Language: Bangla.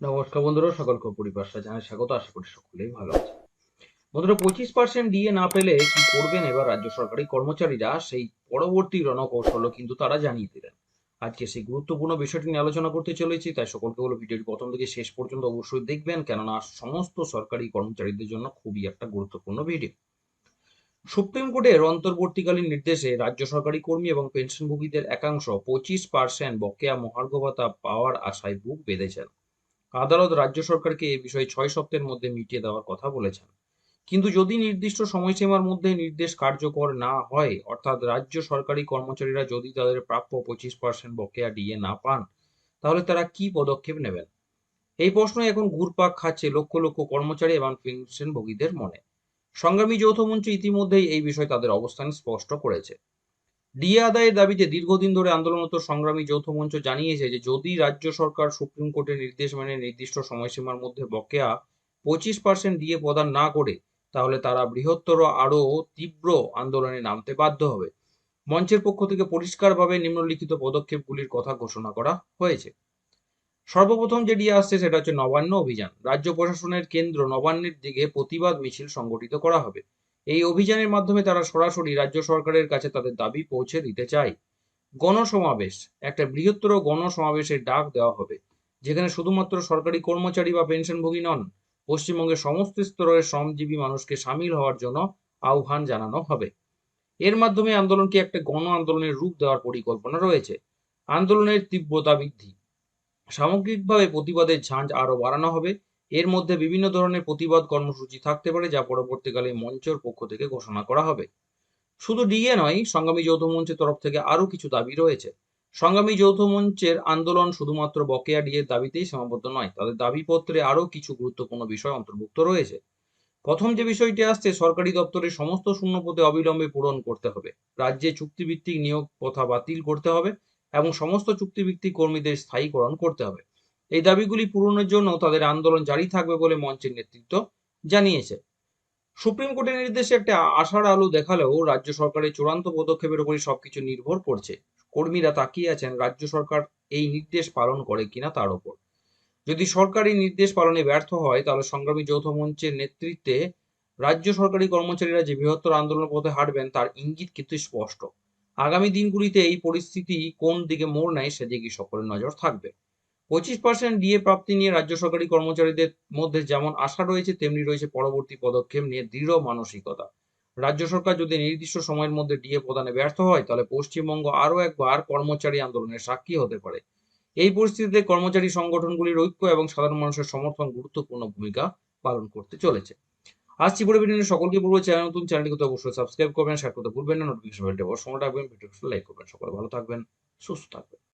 নমস্কার বন্ধুরা, সকলকে পরিবারটা জানাই স্বাগত। আশা করি সকলেই ভালো আছে বন্ধুরা, পঁচিশ পার্সেন্ট ডিএ না পেলে কি করবেন এবার রাজ্য সরকারি কর্মচারীরা? সেই পরবর্তী রণকৌশলও কিন্তু তারা জানিয়ে দিলেন। আজকে সেই গুরুত্বপূর্ণ বিষয়টি নিয়ে আলোচনা করতে চলেছি, তাই সকলকে বলো ভিডিওটি প্রথম থেকে শেষ পর্যন্ত অবশ্যই দেখবেন, কেননা সমস্ত সরকারি কর্মচারীদের জন্য খুবই একটা গুরুত্বপূর্ণ ভিডিও। সুপ্রিম কোর্টের অন্তর্বর্তীকালীন নির্দেশে রাজ্য সরকারি কর্মী এবং পেনশনভোগীদের একাংশ পঁচিশ পার্সেন্ট বকেয়া মহার্ঘ ভাতা পাওয়ার আশায় বুক বেঁধেছেন। আদালত রাজ্য সরকারকে এ বিষয়ে ছয় সপ্তাহের মধ্যে মিটিয়ে দেওয়ার কথা বলেছেন। কিন্তু যদি নির্দিষ্ট সময়সীমার মধ্যে নির্দেশ কার্যকর না হয়, অর্থাৎ রাজ্য সরকারি কর্মচারীরা যদি তাদের প্রাপ্য পঁচিশ পার্সেন্ট বকেয়া ডিএ না পান, তাহলে তারা কি পদক্ষেপ নেবেন? এই প্রশ্ন এখন ঘুরপাক খাচ্ছে লক্ষ লক্ষ কর্মচারী এবং পেনশনভোগীদের মনে। সংগ্রামী যৌথ মঞ্চ ইতিমধ্যেই এই বিষয়ে তাদের অবস্থান স্পষ্ট করেছে। ডিএ আদায়ের দাবিতে দীর্ঘদিন ধরে আন্দোলনরত সংগ্রামী যৌথ মঞ্চ জানিয়েছে যে যদি রাজ্য সরকার সুপ্রিম কোর্টের নির্দেশ মেনে নির্দিষ্ট সময়সীমার মধ্যে বকেয়া পঁচিশ পার্সেন্ট ডিএ প্রদান না করে, তাহলে তারা বৃহত্তর আরও তীব্র আন্দোলনে নামতে বাধ্য হবে। মঞ্চের পক্ষ থেকে পরিষ্কারভাবে নিম্নলিখিত পদক্ষেপগুলির কথা ঘোষণা করা হয়েছে। সর্বপ্রথম যে ডিএ আসছে সেটা হচ্ছে নবান্ন অভিযান। রাজ্য প্রশাসনের কেন্দ্র নবান্নের দিকে প্রতিবাদ মিছিল সংগঠিত করা হবে। এই অভিযানের মাধ্যমে তারা সরাসরি রাজ্য সরকারের কাছে তাদের দাবি পৌঁছে দিতে চায়। গণসমাবেশ, একটা বৃহত্তর গণসমাবেশের ডাক দেওয়া হবে, যেখানে শুধুমাত্র সরকারি কর্মচারী বা পেনশনভোগী নন, পশ্চিমবঙ্গের সমস্ত স্তরের শ্রমজীবী মানুষকে সামিল হওয়ার জন্য আহ্বান জানানো হবে। এর মাধ্যমে আন্দোলনকে একটা গণ আন্দোলনের রূপ দেওয়ার পরিকল্পনা রয়েছে। আন্দোলনের তীব্রতা বৃদ্ধি, সামগ্রিকভাবে প্রতিবাদের ঝাঁঝ আরও বাড়ানো হবে এর মধ্যে বিভিন্ন ধরনের প্রতিবাদ কর্মসূচি থাকতে পারে যা পরবর্তীকালে মঞ্চের পক্ষ থেকে ঘোষণা করা হবে। শুধু ডিএ নয়, সংগ্রামী যৌথ মঞ্চের তরফ থেকে আরও কিছু দাবি রয়েছে। সংগ্রামী যৌথ মঞ্চের আন্দোলন শুধুমাত্র বকেয়া ডিএর দাবিতেই সীমাবদ্ধ নয়, তাদের দাবিপত্রে আরও কিছু গুরুত্বপূর্ণ বিষয় অন্তর্ভুক্ত রয়েছে। প্রথম যে বিষয়টি আসছে, সরকারি দপ্তরের সমস্ত শূন্যপদে অবিলম্বে পূরণ করতে হবে। রাজ্যে চুক্তিভিত্তিক নিয়োগ প্রথা বাতিল করতে হবে এবং সমস্ত চুক্তিভিত্তিক কর্মীদের স্থায়ীকরণ করতে হবে। এই দাবিগুলি পূরণের জন্য তাদের আন্দোলন জারি থাকবে বলে মঞ্চের নেতৃত্ব জানিয়েছে। সুপ্রিম কোর্টের নির্দেশে একটা আশার আলো দেখালেও রাজ্য সরকারের চূড়ান্ত পদক্ষেপের উপরই সবকিছু নির্ভর করছে। কর্মীরা তাকিয়ে আছেন, রাজ্য সরকার এই নির্দেশ পালন করে কিনা তার উপর যদি সরকার নির্দেশ পালনে ব্যর্থ হয়, তাহলে সংগ্রামী যৌথ মঞ্চের নেতৃত্বে রাজ্য সরকারি কর্মচারীরা যে বৃহত্তর আন্দোলনের পথে হাঁটবেন, তার ইঙ্গিত কিন্তু স্পষ্ট। আগামী দিনগুলিতে এই পরিস্থিতি কোন দিকে মোড় নেয় সেদিকে সকলের নজর থাকবে। পঁচিশ পার্সেন্ট ডিএ প্রাপ্তি নিয়ে রাজ্য সরকারি কর্মচারীদের মধ্যে যেমন আশা রয়েছে, তেমনি রয়েছে পরবর্তী পদক্ষেপ নিয়ে দৃঢ় মানসিকতা। রাজ্য সরকার যদি নির্দিষ্ট সময়ের মধ্যে ডিএ প্রদানে ব্যর্থ হয়, তাহলে পশ্চিমবঙ্গ আরও একবার কর্মচারী আন্দোলনের সাক্ষী হতে পারে। এই পরিস্থিতিতে কর্মচারী সংগঠনগুলির ঐক্য এবং সাধারণ মানুষের সমর্থন গুরুত্বপূর্ণ ভূমিকা পালন করতে চলেছে। আসছি পরে ভিডিও সকলকে বলব চ্যানেল, নতুন চ্যানেলটি চ্যানেলটিকে অবশ্যই সাবস্ক্রাইব করবেন। শেয়ার করতে ভুলবেন না। নোটিফিকেশন বেলটি অবশ্যই সময় রাখবেন। ভিডিও লাইক করবেন। সকলে ভালো থাকবেন, সুস্থ থাকবেন।